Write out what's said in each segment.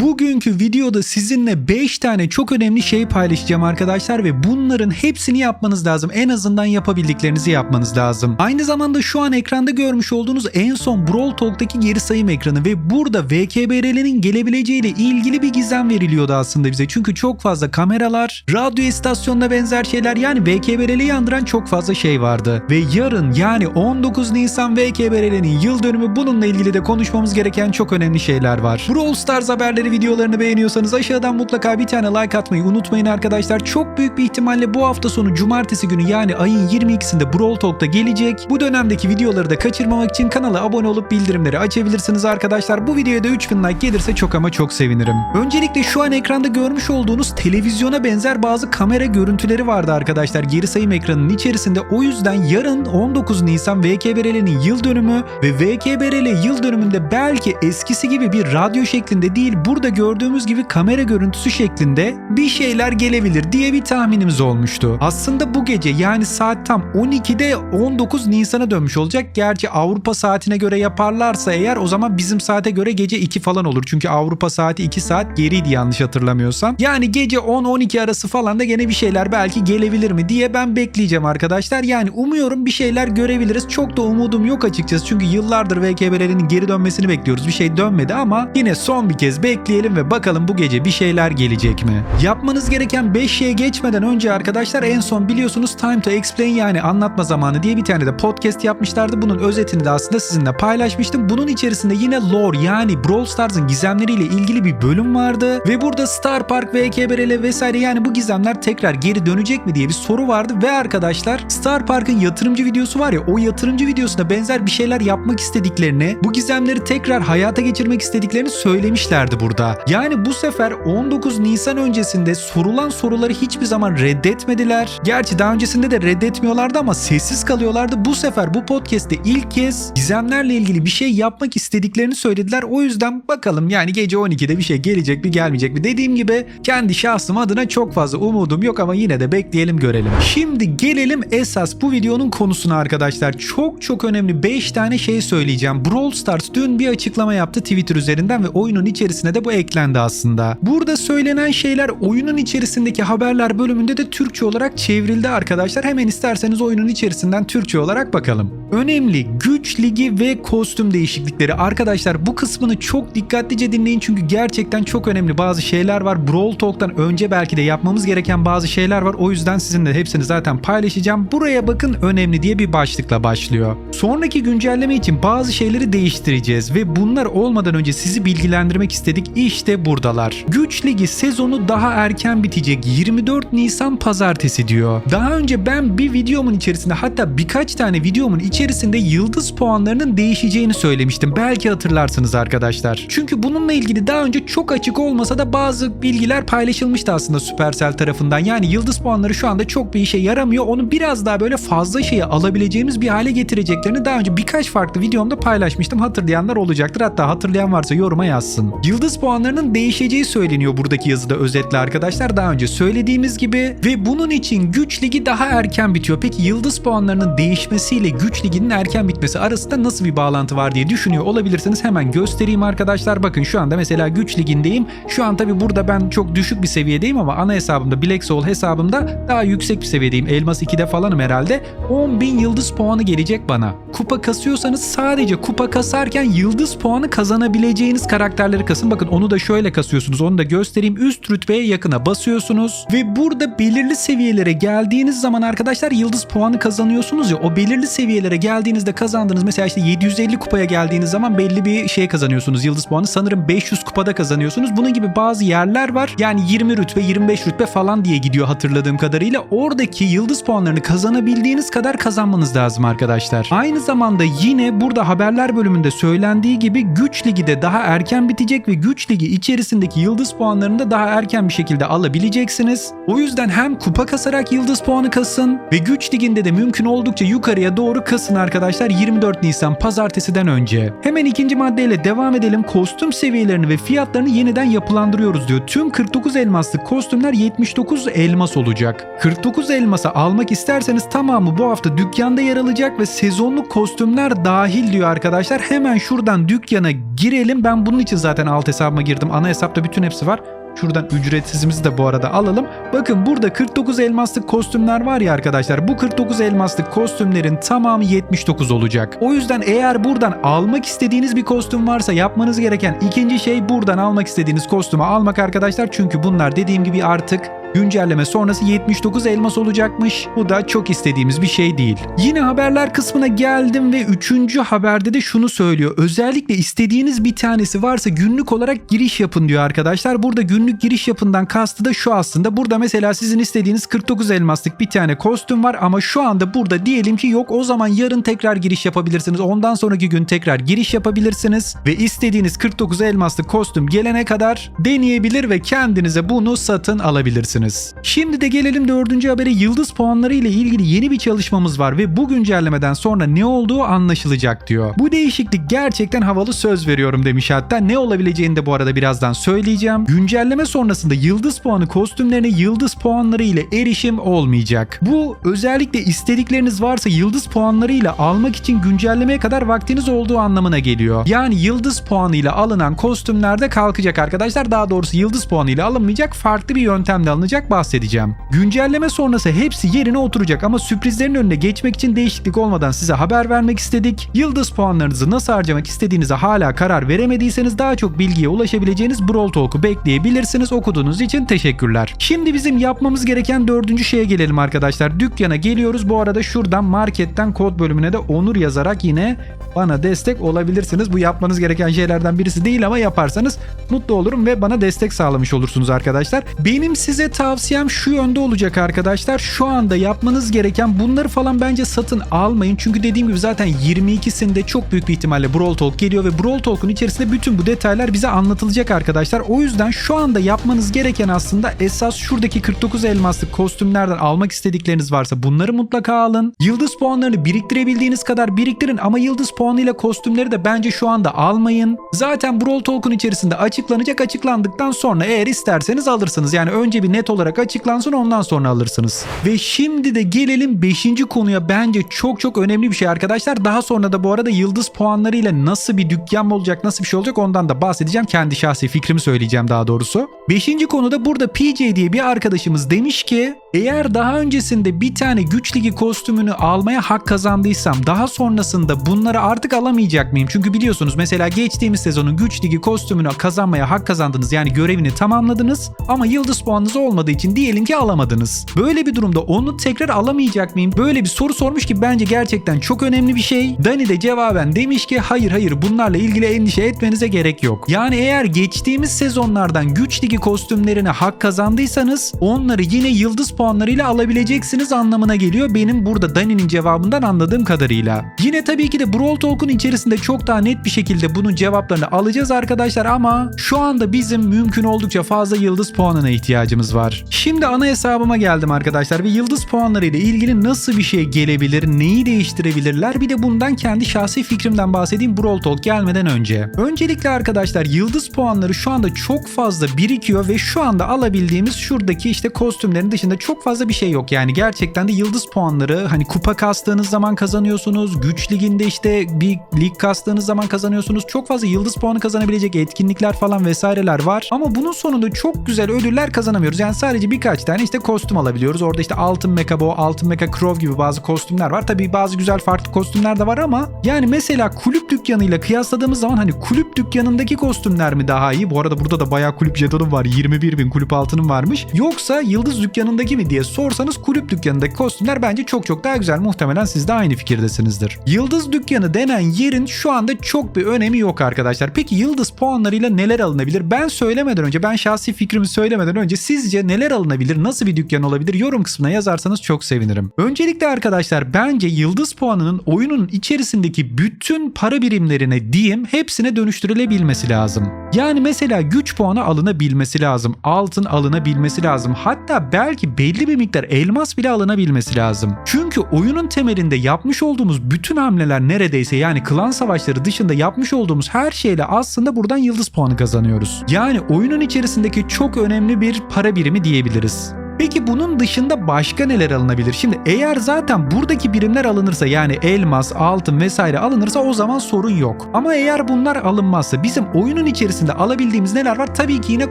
Bugünkü videoda sizinle 5 tane çok önemli şey paylaşacağım arkadaşlar ve bunların hepsini yapmanız lazım. En azından yapabildiklerinizi yapmanız lazım. Aynı zamanda şu an ekranda görmüş olduğunuz en son Brawl Talk'taki geri sayım ekranı ve burada VKBRL'nin gelebileceğiyle ilgili bir gizem veriliyordu aslında bize. Çünkü çok fazla kameralar, radyo istasyonuna benzer şeyler yani VKBRL'i yandıran çok fazla şey vardı. Ve yarın yani 19 Nisan VKBRL'nin yıl dönümü bununla ilgili de konuşmamız gereken çok önemli şeyler var. Brawl Stars haberleri videolarını beğeniyorsanız aşağıdan mutlaka bir tane like atmayı unutmayın arkadaşlar. Çok büyük bir ihtimalle bu hafta sonu cumartesi günü yani ayın 22'sinde Brawl Talk'ta gelecek. Bu dönemdeki videoları da kaçırmamak için kanala abone olup bildirimleri açabilirsiniz arkadaşlar. Bu videoya da 3000 like gelirse çok ama çok sevinirim. Öncelikle şu an ekranda görmüş olduğunuz televizyona benzer bazı kamera görüntüleri vardı arkadaşlar geri sayım ekranının içerisinde. O yüzden yarın 19 Nisan VKBRL'nin yıl dönümü ve VKBRL yıl dönümünde belki eskisi gibi bir radyo şeklinde değil burada gördüğümüz gibi kamera görüntüsü şeklinde bir şeyler gelebilir diye bir tahminimiz olmuştu. Aslında bu gece yani saat tam 12'de 19 Nisan'a dönmüş olacak. Gerçi Avrupa saatine göre yaparlarsa eğer o zaman bizim saate göre gece 2 falan olur. Çünkü Avrupa saati 2 saat geriydi yanlış hatırlamıyorsam. Yani gece 10-12 arası falan da gene bir şeyler belki gelebilir mi diye ben bekleyeceğim arkadaşlar. Yani umuyorum bir şeyler görebiliriz. Çok da umudum yok açıkçası. Çünkü yıllardır VKBR'nin geri dönmesini bekliyoruz. Bir şey dönmedi ama yine son bir kez bekleyelim ve bakalım bu gece bir şeyler gelecek mi? Yapmanız gereken 5 şeye geçmeden önce arkadaşlar en son biliyorsunuz Time to Explain yani anlatma zamanı diye bir tane de podcast yapmışlardı. Bunun özetini de aslında sizinle paylaşmıştım. Bunun içerisinde yine lore yani Brawl Stars'ın gizemleriyle ilgili bir bölüm vardı ve burada Star Park, VKBRL vesaire yani bu gizemler tekrar geri dönecek mi diye bir soru vardı ve arkadaşlar Star Park'ın yatırımcı videosu var ya o yatırımcı videosuna benzer bir şeyler yapmak istediklerini, bu gizemleri tekrar hayata geçirmek istediklerini söylemişlerdi burada. Yani bu sefer 19 Nisan öncesinde sorulan soruları hiçbir zaman reddetmediler. Gerçi daha öncesinde de reddetmiyorlardı ama sessiz kalıyorlardı. Bu sefer bu podcast'te ilk kez gizemlerle ilgili bir şey yapmak istediklerini söylediler. O yüzden bakalım yani gece 12'de bir şey gelecek mi gelmeyecek mi? Dediğim gibi kendi şahsım adına çok fazla umudum yok ama yine de bekleyelim görelim. Şimdi gelelim esas bu videonun konusuna arkadaşlar. Çok çok önemli 5 tane şey söyleyeceğim. Brawl Stars dün bir açıklama yaptı Twitter üzerinden ve oyunun içerisine de bu eklendi aslında. Burada söylenen şeyler oyunun içerisindeki haberler bölümünde de Türkçe olarak çevrildi arkadaşlar. Hemen isterseniz oyunun içerisinden Türkçe olarak bakalım. Önemli güç ligi ve kostüm değişiklikleri. Arkadaşlar bu kısmını çok dikkatlice dinleyin çünkü gerçekten çok önemli bazı şeyler var. Brawl Talk'tan önce belki de yapmamız gereken bazı şeyler var. O yüzden sizinle hepsini zaten paylaşacağım. Buraya bakın önemli diye bir başlıkla başlıyor. Sonraki güncelleme için bazı şeyleri değiştireceğiz ve bunlar olmadan önce sizi bilgilendirmek istedik. İşte buradalar. Güç Ligi sezonu daha erken bitecek. 24 Nisan pazartesi diyor. Daha önce ben bir videomun içerisinde hatta birkaç tane videomun içerisinde yıldız puanlarının değişeceğini söylemiştim. Belki hatırlarsınız arkadaşlar. Çünkü bununla ilgili daha önce çok açık olmasa da bazı bilgiler paylaşılmıştı aslında Supercell tarafından. Yani yıldız puanları şu anda çok bir işe yaramıyor. Onu biraz daha böyle fazla şeye alabileceğimiz bir hale getireceklerini daha önce birkaç farklı videomda paylaşmıştım. Hatırlayanlar olacaktır. Hatta hatırlayan varsa yoruma yazsın. Yıldız puanlarının değişeceği söyleniyor buradaki yazıda özetle arkadaşlar. Daha önce söylediğimiz gibi ve bunun için güç ligi daha erken bitiyor. Peki yıldız puanlarının değişmesiyle güç liginin erken bitmesi arasında nasıl bir bağlantı var diye düşünüyor olabilirsiniz. Hemen göstereyim arkadaşlar. Bakın şu anda mesela güç ligindeyim. Şu an tabi burada ben çok düşük bir seviyedeyim ama ana hesabımda Black Soul hesabımda daha yüksek bir seviyedeyim. Elmas 2'de falanım herhalde. 10.000 yıldız puanı gelecek bana. Kupa kasıyorsanız sadece kupa kasarken yıldız puanı kazanabileceğiniz karakterleri kasın. Bakın onu da şöyle kasıyorsunuz. Onu da göstereyim. Üst rütbeye yakına basıyorsunuz ve burada belirli seviyelere geldiğiniz zaman arkadaşlar yıldız puanı kazanıyorsunuz ya. O belirli seviyelere geldiğinizde kazandığınız mesela işte 750 kupaya geldiğiniz zaman belli bir şey kazanıyorsunuz. Yıldız puanı sanırım 500 kupada kazanıyorsunuz. Bunun gibi bazı yerler var. Yani 20 rütbe, 25 rütbe falan diye gidiyor hatırladığım kadarıyla. Oradaki yıldız puanlarını kazanabildiğiniz kadar kazanmanız lazım arkadaşlar. Aynı zamanda yine burada haberler bölümünde söylendiği gibi güç ligi de daha erken bitecek ve güç ligi içerisindeki yıldız puanlarını da daha erken bir şekilde alabileceksiniz. O yüzden hem kupa kasarak yıldız puanı kasın ve güç liginde de mümkün oldukça yukarıya doğru kasın arkadaşlar 24 Nisan pazartesiden önce. Hemen ikinci maddeyle devam edelim. Kostüm seviyelerini ve fiyatlarını yeniden yapılandırıyoruz diyor. Tüm 49 elmaslık kostümler 79 elmas olacak. 49 elmasa almak isterseniz tamamı bu hafta dükkanda yer alacak ve sezonluk kostümler dahil diyor arkadaşlar. Hemen şuradan dükkana girelim. Ben bunun için zaten alt hesabı hesabıma girdim. Ana hesapta bütün hepsi var. Şuradan ücretsizimizi de bu arada alalım. Bakın burada 49 elmaslık kostümler var ya arkadaşlar. Bu 49 elmaslık kostümlerin tamamı 79 olacak. O yüzden eğer buradan almak istediğiniz bir kostüm varsa yapmanız gereken ikinci şey buradan almak istediğiniz kostümü almak arkadaşlar. Çünkü bunlar dediğim gibi artık Güncelleme sonrası 79 elmas olacakmış. Bu da çok istediğimiz bir şey değil. Yine haberler kısmına geldim ve 3. haberde de şunu söylüyor. Özellikle istediğiniz bir tanesi varsa günlük olarak giriş yapın diyor arkadaşlar. Burada günlük giriş yapından kastı da şu aslında. Burada mesela sizin istediğiniz 49 elmaslık bir tane kostüm var ama şu anda burada diyelim ki yok. O zaman yarın tekrar giriş yapabilirsiniz. Ondan sonraki gün tekrar giriş yapabilirsiniz ve istediğiniz 49 elmaslık kostüm gelene kadar deneyebilir ve kendinize bunu satın alabilirsiniz. Şimdi de gelelim dördüncü habere yıldız puanları ile ilgili yeni bir çalışmamız var ve bu güncellemeden sonra ne olduğu anlaşılacak diyor. Bu değişiklik gerçekten havalı söz veriyorum demiş hatta ne olabileceğini de bu arada birazdan söyleyeceğim. Güncelleme sonrasında yıldız puanı kostümlerine yıldız puanları ile erişim olmayacak. Bu özellikle istedikleriniz varsa yıldız puanları ile almak için güncellemeye kadar vaktiniz olduğu anlamına geliyor. Yani yıldız puanı ile alınan kostümlerde kalkacak arkadaşlar. Daha doğrusu yıldız puanı ile alınmayacak farklı bir yöntemle alınacak bahsedeceğim. Güncelleme sonrası hepsi yerine oturacak ama sürprizlerin önüne geçmek için değişiklik olmadan size haber vermek istedik. Yıldız puanlarınızı nasıl harcamak istediğinize hala karar veremediyseniz daha çok bilgiye ulaşabileceğiniz Brawl Talk'u bekleyebilirsiniz. Okuduğunuz için teşekkürler. Şimdi bizim yapmamız gereken dördüncü şeye gelelim arkadaşlar. Dükkana geliyoruz. Bu arada şuradan marketten kod bölümüne de onur yazarak yine bana destek olabilirsiniz. Bu yapmanız gereken şeylerden birisi değil ama yaparsanız mutlu olurum ve bana destek sağlamış olursunuz arkadaşlar. Benim size tavsiyem şu yönde olacak arkadaşlar. Şu anda yapmanız gereken bunları falan bence satın almayın. Çünkü dediğim gibi zaten 22'sinde çok büyük bir ihtimalle Brawl Talk geliyor ve Brawl Talk'un içerisinde bütün bu detaylar bize anlatılacak arkadaşlar. O yüzden şu anda yapmanız gereken aslında esas şuradaki 49 elmaslık kostümlerden almak istedikleriniz varsa bunları mutlaka alın. Yıldız puanlarını biriktirebildiğiniz kadar biriktirin ama yıldız puanıyla kostümleri de bence şu anda almayın. Zaten Brawl Talk'un içerisinde açıklanacak açıklandıktan sonra eğer isterseniz alırsınız. Yani önce bir net olarak açıklansın ondan sonra alırsınız. Ve şimdi de gelelim 5. konuya bence çok çok önemli bir şey arkadaşlar. Daha sonra da bu arada yıldız puanlarıyla nasıl bir dükkan olacak nasıl bir şey olacak ondan da bahsedeceğim. Kendi şahsi fikrimi söyleyeceğim daha doğrusu. 5. konuda burada PJ diye bir arkadaşımız demiş ki eğer daha öncesinde bir tane güç ligi kostümünü almaya hak kazandıysam daha sonrasında bunları artık alamayacak mıyım? Çünkü biliyorsunuz mesela geçtiğimiz sezonun güç ligi kostümünü kazanmaya hak kazandınız yani görevini tamamladınız ama yıldız puanınız olmadığı için diyelim ki alamadınız. Böyle bir durumda onu tekrar alamayacak mıyım? Böyle bir soru sormuş ki bence gerçekten çok önemli bir şey. Dani de cevaben demiş ki hayır hayır bunlarla ilgili endişe etmenize gerek yok. Yani eğer geçtiğimiz sezonlardan güç ligi kostümlerine hak kazandıysanız onları yine yıldız puanlarıyla alabileceksiniz anlamına geliyor benim burada Dani'nin cevabından anladığım kadarıyla. Yine tabii ki de Brawl Talk'un içerisinde çok daha net bir şekilde bunun cevaplarını alacağız arkadaşlar ama şu anda bizim mümkün oldukça fazla yıldız puanına ihtiyacımız var. Şimdi ana hesabıma geldim arkadaşlar ve yıldız puanları ile ilgili nasıl bir şey gelebilir, neyi değiştirebilirler bir de bundan kendi şahsi fikrimden bahsedeyim Brawl Talk gelmeden önce. Öncelikle arkadaşlar yıldız puanları şu anda çok fazla birikiyor ve şu anda alabildiğimiz şuradaki işte kostümlerin dışında çok fazla bir şey yok. Yani gerçekten de yıldız puanları hani kupa kastığınız zaman kazanıyorsunuz. Güç liginde işte bir lig kastığınız zaman kazanıyorsunuz. Çok fazla yıldız puanı kazanabilecek etkinlikler falan vesaireler var. Ama bunun sonunda çok güzel ödüller kazanamıyoruz. Yani sadece birkaç tane işte kostüm alabiliyoruz. Orada işte altın mecha bow, altın mecha crow gibi bazı kostümler var. Tabii bazı güzel farklı kostümler de var ama yani mesela kulüp dükkanıyla kıyasladığımız zaman hani kulüp dükkanındaki kostümler mi daha iyi? Bu arada burada da bayağı kulüp jetonum var. 21 bin kulüp altınım varmış. Yoksa yıldız dükkanındaki mi diye sorsanız kulüp dükkanındaki kostümler bence çok çok daha güzel. Muhtemelen siz de aynı fikirdesinizdir. Yıldız dükkanı denen yerin şu anda çok bir önemi yok arkadaşlar. Peki yıldız puanlarıyla neler alınabilir? Ben söylemeden önce, ben şahsi fikrimi söylemeden önce sizce neler alınabilir? Nasıl bir dükkan olabilir? Yorum kısmına yazarsanız çok sevinirim. Öncelikle arkadaşlar bence yıldız puanının oyunun içerisindeki bütün para birimlerine diyeyim hepsine dönüştürülebilmesi lazım. Yani mesela güç puanı alınabilmesi lazım. Altın alınabilmesi lazım. Hatta belki belli bir miktar elmas bile alınabilmesi lazım. Çünkü oyunun temelinde yapmış olduğumuz bütün hamleler neredeyse yani klan savaşları dışında yapmış olduğumuz her şeyle aslında buradan yıldız puanı kazanıyoruz. Yani oyunun içerisindeki çok önemli bir para birimi diyebiliriz. Peki bunun dışında başka neler alınabilir? Şimdi eğer zaten buradaki birimler alınırsa yani elmas, altın vesaire alınırsa o zaman sorun yok. Ama eğer bunlar alınmazsa bizim oyunun içerisinde alabildiğimiz neler var? Tabii ki yine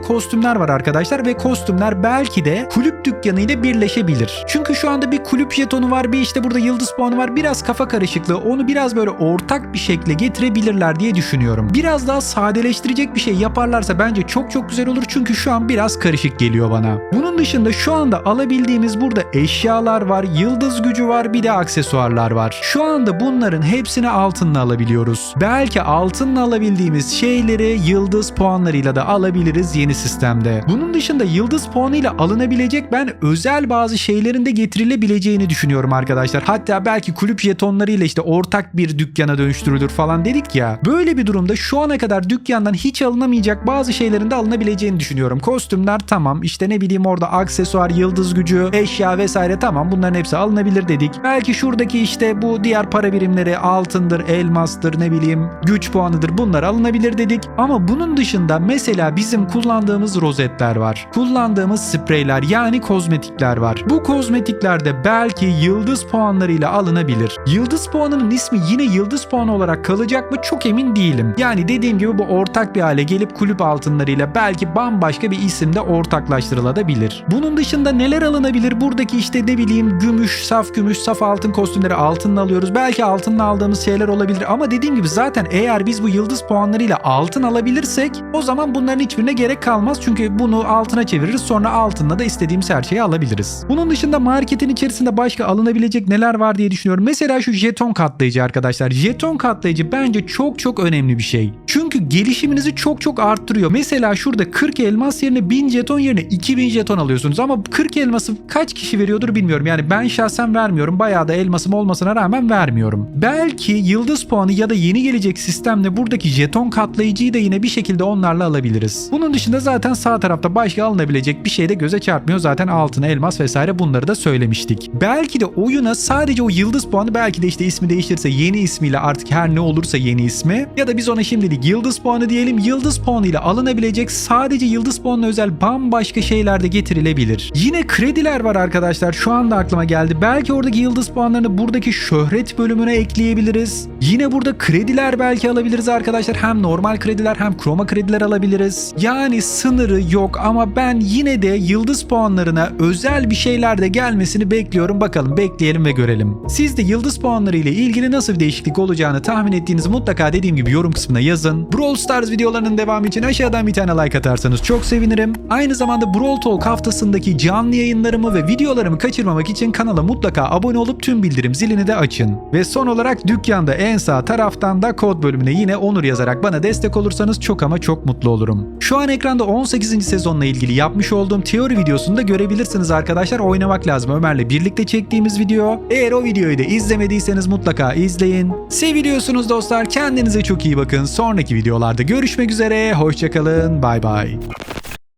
kostümler var arkadaşlar ve kostümler belki de kulüp dükkanı ile birleşebilir. Çünkü şu anda bir kulüp jetonu var, bir işte burada yıldız puanı var. Biraz kafa karışıklığı. Onu biraz böyle ortak bir şekle getirebilirler diye düşünüyorum. Biraz daha sadeleştirecek bir şey yaparlarsa bence çok çok güzel olur. Çünkü şu an biraz karışık geliyor bana. Bunun dışında şu anda alabildiğimiz burada eşyalar var, yıldız gücü var, bir de aksesuarlar var. Şu anda bunların hepsini altınla alabiliyoruz. Belki altınla alabildiğimiz şeyleri yıldız puanlarıyla da alabiliriz yeni sistemde. Bunun dışında yıldız puanıyla alınabilecek ben özel bazı şeylerin de getirilebileceğini düşünüyorum arkadaşlar. Hatta belki kulüp jetonlarıyla işte ortak bir dükkana dönüştürülür falan dedik ya. Böyle bir durumda şu ana kadar dükkandan hiç alınamayacak bazı şeylerin de alınabileceğini düşünüyorum. Kostümler tamam işte ne bileyim orada aksesuar, yıldız gücü, eşya vesaire tamam bunların hepsi alınabilir dedik. Belki şuradaki işte bu diğer para birimleri altındır, elmastır ne bileyim güç puanıdır bunlar alınabilir dedik. Ama bunun dışında mesela bizim kullandığımız rozetler var. Kullandığımız spreyler yani kozmetikler var. Bu kozmetiklerde belki yıldız puanlarıyla alınabilir. Yıldız puanının ismi yine yıldız puanı olarak kalacak mı çok emin değilim. Yani dediğim gibi bu ortak bir hale gelip kulüp altınlarıyla belki bambaşka bir isimde ortaklaştırılabilir. Bunun dışında neler alınabilir? Buradaki işte ne bileyim gümüş, saf gümüş, saf altın kostümleri altınla alıyoruz. Belki altınla aldığımız şeyler olabilir ama dediğim gibi zaten eğer biz bu yıldız puanlarıyla altın alabilirsek o zaman bunların hiçbirine gerek kalmaz. Çünkü bunu altına çeviririz sonra altınla da istediğimiz her şeyi alabiliriz. Bunun dışında marketin içerisinde başka alınabilecek neler var diye düşünüyorum. Mesela şu jeton katlayıcı arkadaşlar. Jeton katlayıcı bence çok çok önemli bir şey. Çünkü gelişiminizi çok çok arttırıyor. Mesela şurada 40 elmas yerine 1000 jeton yerine 2000 jeton alıyorsunuz. Ama 40 elması kaç kişi veriyordur bilmiyorum. Yani ben şahsen vermiyorum. Bayağı da elmasım olmasına rağmen vermiyorum. Belki yıldız puanı ya da yeni gelecek sistemle buradaki jeton katlayıcıyı da yine bir şekilde onlarla alabiliriz. Bunun dışında zaten sağ tarafta başka alınabilecek bir şey de göze çarpmıyor. Zaten altın, elmas vesaire bunları da söylemiştik. Belki de oyuna sadece o yıldız puanı belki de işte ismi değiştirirse yeni ismiyle artık her ne olursa yeni ismi ya da biz ona şimdilik yıldız puanı diyelim. Yıldız puanı ile alınabilecek sadece yıldız puanına özel bambaşka şeyler de getirilebilir. Yine krediler var arkadaşlar. Şu anda aklıma geldi. Belki oradaki yıldız puanlarını buradaki şöhret bölümüne ekleyebiliriz. Yine burada krediler belki alabiliriz arkadaşlar. Hem normal krediler hem kroma krediler alabiliriz. Yani sınırı yok ama ben yine de yıldız puanlarına özel bir şeyler de gelmesini bekliyorum. Bakalım bekleyelim ve görelim. Siz de yıldız puanları ile ilgili nasıl bir değişiklik olacağını tahmin ettiğinizi mutlaka dediğim gibi yorum kısmına yazın. Brawl Stars videolarının devamı için aşağıdan bir tane like atarsanız çok sevinirim. Aynı zamanda Brawl Talk haftasındaki canlı yayınlarımı ve videolarımı kaçırmamak için kanala mutlaka abone olup tüm bildirim zilini de açın. Ve son olarak dükkanda en sağ taraftan da kod bölümüne yine Onur yazarak bana destek olursanız çok ama çok mutlu olurum. Şu an ekranda 18. sezonla ilgili yapmış olduğum teori videosunu da görebilirsiniz arkadaşlar. Oynamak lazım Ömer'le birlikte çektiğimiz video. Eğer o videoyu da izlemediyseniz mutlaka izleyin. Seviliyorsunuz dostlar. Kendinize çok iyi bakın. Sonraki videolarda görüşmek üzere. Hoşçakalın. Bay bay.